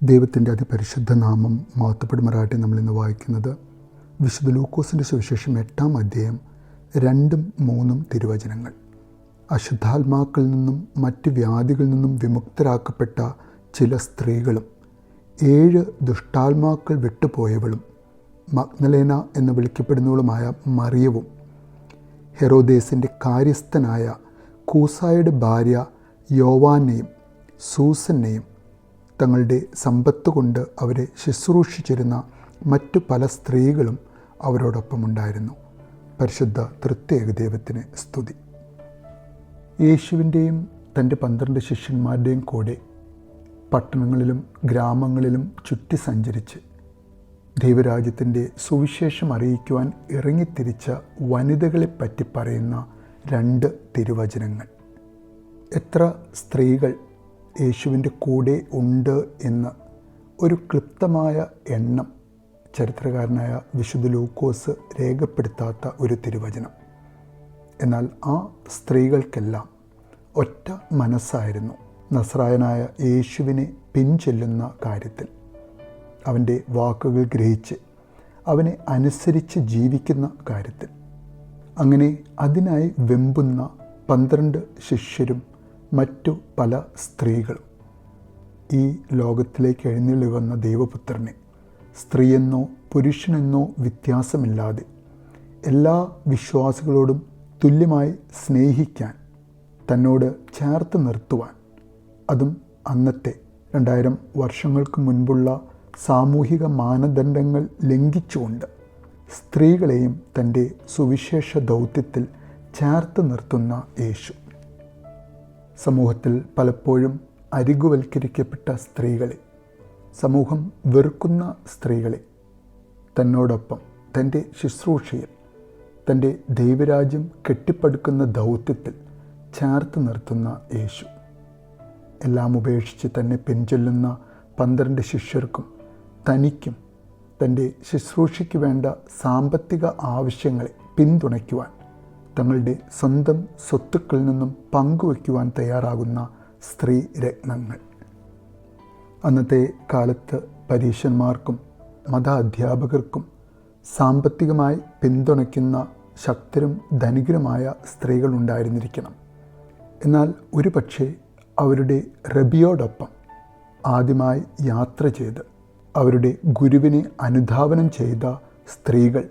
ദൈവത്തിന്റെ അതിപരിശുദ്ധ നാമം മാത്തപ്പെടുമറാട്ടെ നമ്മളിന്ന് വായിക്കുന്നത് വിശുദ്ധ ലൂക്കോസിന്റെ സുവിശേഷം എട്ടാം അധ്യായം രണ്ടും മൂന്നും തിരുവചനങ്ങൾ. അശുദ്ധാത്മാക്കളിൽ നിന്നും മറ്റ് വ്യാധികളിൽ നിന്നും വിമുക്തരാക്കപ്പെട്ട ചില സ്ത്രീകളും ഏഴ് ദുഷ്ടാത്മാക്കൾ വിട്ടുപോയവളും മഗ്നലേന എന്ന് വിളിക്കപ്പെടുന്നവളുമായ മറിയവും ഹെറോദേസിന്റെ കാര്യസ്ഥനായ കൂസായുടെ ഭാര്യ യോവാനെയും സൂസനെയും തങ്ങളുടെ സമ്പത്ത് കൊണ്ട് അവരെ ശുശ്രൂഷിച്ചിരുന്ന മറ്റു പല സ്ത്രീകളും അവരോടൊപ്പമുണ്ടായിരുന്നു. പരിശുദ്ധ തൃത്യേക ദൈവത്തിന് സ്തുതി. യേശുവിന്റെയും തന്റെ പന്ത്രണ്ട് ശിഷ്യന്മാരുടെയും കൂടെ പട്ടണങ്ങളിലും ഗ്രാമങ്ങളിലും ചുറ്റി സഞ്ചരിച്ച് ദൈവരാജ്യത്തിന്റെ സുവിശേഷം അറിയിക്കുവാൻ ഇറങ്ങിത്തിരിച്ച വനിതകളെപ്പറ്റി പറയുന്ന രണ്ട് തിരുവചനങ്ങൾ. എത്ര സ്ത്രീകൾ യേശുവിന്റെ കൂടെ ഉണ്ട് എന്ന് ഒരു ക്ലിപ്തമായ എണ്ണം ചരിത്രകാരനായ വിശുദ്ധ ലൂക്കോസ് രേഖപ്പെടുത്താത്ത ഒരു തിരുവചനം. എന്നാൽ ആ സ്ത്രീകൾക്കെല്ലാം ഒറ്റ മനസ്സായിരുന്നു. നസ്രായനായ യേശുവിനെ പിൻചെല്ലുന്ന കാര്യത്തിൽ. അവന്റെ വാക്കുകൾ ഗ്രഹിച്ച് അവനെ അനുസരിച്ച് ജീവിക്കുന്ന കാര്യത്തിൽ. അങ്ങനെ അതിനായി വെമ്പുന്ന പന്ത്രണ്ട് ശിഷ്യരും മറ്റു പല സ്ത്രീകളും ഈ ലോകത്തിലേക്ക് എഴുന്നള്ളി വന്ന ദൈവപുത്രനെ സ്ത്രീയെന്നോ പുരുഷനെന്നോ വ്യത്യാസമില്ലാതെ എല്ലാ വിശ്വാസികളോടും തുല്യമായി സ്നേഹിക്കാൻ തന്നോട് ചേർത്ത് നിർത്തുവാൻ അതും അന്നത്തെ രണ്ടായിരം വർഷങ്ങൾക്ക് മുൻപുള്ള സാമൂഹിക മാനദണ്ഡങ്ങൾ ലംഘിച്ചുകൊണ്ട് സ്ത്രീകളെയും തന്റെ സുവിശേഷ ദൗത്യത്തിൽ ചേർത്ത് നിർത്തുന്ന യേശു. സമൂഹത്തിൽ പലപ്പോഴും അരികുവൽക്കരിക്കപ്പെട്ട സ്ത്രീകളെ സമൂഹം വെറുക്കുന്ന സ്ത്രീകളെ തന്നോടൊപ്പം തന്റെ ശുശ്രൂഷയിൽ തന്റെ ദൈവരാജ്യം കെട്ടിപ്പടുക്കുന്ന ദൗത്യത്തിൽ ചേർത്ത് നിർത്തുന്ന യേശു. എല്ലാം ഉപേക്ഷിച്ച് തന്നെ പിൻചൊല്ലുന്ന പന്ത്രണ്ട് ശിഷ്യർക്കും തനിക്കും തന്റെ ശുശ്രൂഷയ്ക്ക് വേണ്ട സാമ്പത്തിക ആവശ്യങ്ങളെ പിന്തുണയ്ക്കുവാൻ തങ്ങളുടെ സ്വന്തം സ്വത്തുക്കളിൽ നിന്നും പങ്കുവയ്ക്കുവാൻ തയ്യാറാകുന്ന സ്ത്രീ രത്നങ്ങൾ. അന്നത്തെ കാലത്ത് പരീക്ഷന്മാർക്കും മത അധ്യാപകർക്കും സാമ്പത്തികമായി പിന്തുണയ്ക്കുന്ന ശക്തരും ധനികരുമായ സ്ത്രീകൾ ഉണ്ടായിരുന്നിരിക്കണം. എന്നാൽ ഒരു പക്ഷേ അവരുടെ റബിയോടൊപ്പം ആദ്യമായി യാത്ര ചെയ്ത് അവരുടെ ഗുരുവിനെ അനുധാവനം ചെയ്ത സ്ത്രീകൾ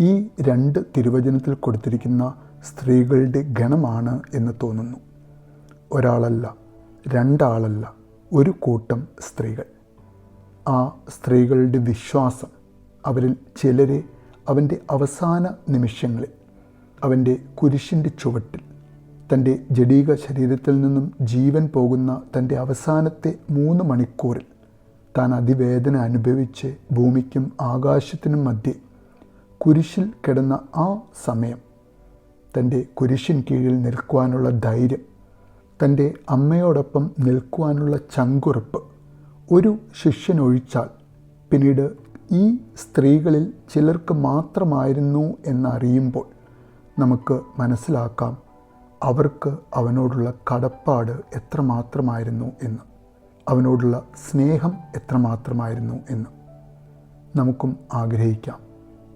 ഈ രണ്ട് തിരുവചനത്തിൽ കൊടുത്തിരിക്കുന്ന സ്ത്രീകളുടെ ഗണമാണ് എന്ന് തോന്നുന്നു. ഒരാളല്ല രണ്ടാളല്ല ഒരു കൂട്ടം സ്ത്രീകൾ. ആ സ്ത്രീകളുടെ വിശ്വാസം അവരിൽ ചിലരെ അവന്റെ അവസാന നിമിഷങ്ങളിൽ അവന്റെ കുരിശിന്റെ ചുവട്ടിൽ തന്റെ ജഡീക ശരീരത്തിൽ നിന്നും ജീവൻ പോകുന്ന തന്റെ അവസാനത്തെ മൂന്ന് മണിക്കൂറിൽ താൻ അതിവേദന അനുഭവിച്ച് ഭൂമിക്കും ആകാശത്തിനും മധ്യേ കുരിശിൽ കിടന്ന ആ സമയം തന്റെ കുരിശിൻ കീഴിൽ നിൽക്കുവാനുള്ള ധൈര്യം തന്റെ അമ്മയോടൊപ്പം നിൽക്കുവാനുള്ള ചങ്കുറപ്പ് ഒരു ശിഷ്യനൊഴിച്ചാൽ പിന്നീട് ഈ സ്ത്രീകളിൽ ചിലർക്ക് മാത്രമായിരുന്നു എന്നറിയുമ്പോൾ നമുക്ക് മനസ്സിലാക്കാം അവർക്ക് അവനോടുള്ള കടപ്പാട് എത്രമാത്രമായിരുന്നു എന്ന് അവനോടുള്ള സ്നേഹം എത്രമാത്രമായിരുന്നു എന്ന് നമുക്കും ആഗ്രഹിക്കാം.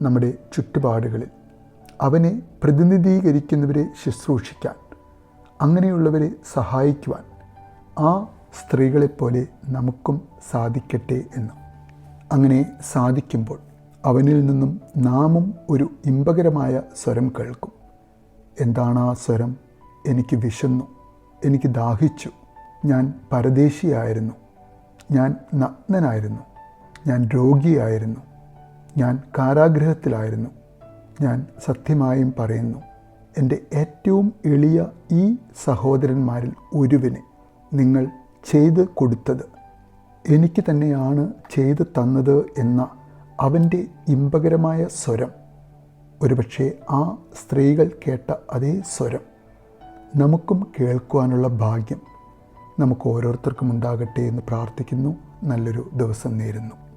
നമ്മുടെ ചുറ്റുപാടുകളിൽ. അവനെ പ്രതിനിധീകരിക്കുന്നവരെ ശുശ്രൂഷിക്കാൻ അങ്ങനെയുള്ളവരെ സഹായിക്കുവാൻ ആ സ്ത്രീകളെപ്പോലെ നമുക്കും സാധിക്കട്ടെ എന്ന്. അങ്ങനെ സാധിക്കുമ്പോൾ അവനിൽ നിന്നും നാമും ഒരു ഇമ്പകരമായ സ്വരം കേൾക്കും. എന്താണ് ആ സ്വരം? എനിക്ക് വിശന്നു. എനിക്ക് ദാഹിച്ചു. ഞാൻ പരദേശിയായിരുന്നു. ഞാൻ നഗ്നനായിരുന്നു. ഞാൻ രോഗിയായിരുന്നു. ഞാൻ കാരാഗ്രഹത്തിലായിരുന്നു. ഞാൻ സത്യമായും പറയുന്നു എന്റെ ഏറ്റവും എളിയ ഈ സഹോദരന്മാരിൽ ഒരുവിനെ നിങ്ങൾ ചെയ്ത് കൊടുത്തത് എനിക്ക് തന്നെയാണ് ചെയ്തു തന്നത് എന്ന അവന്റെ ഇമ്പകരമായ സ്വരം. ഒരുപക്ഷെ ആ സ്ത്രീകൾ കേട്ട അതേ സ്വരം. നമുക്കും കേൾക്കുവാനുള്ള ഭാഗ്യം. നമുക്ക് ഓരോരുത്തർക്കും ഉണ്ടാകട്ടെ എന്ന് പ്രാർത്ഥിക്കുന്നു. നല്ലൊരു ദിവസം നേരുന്നു.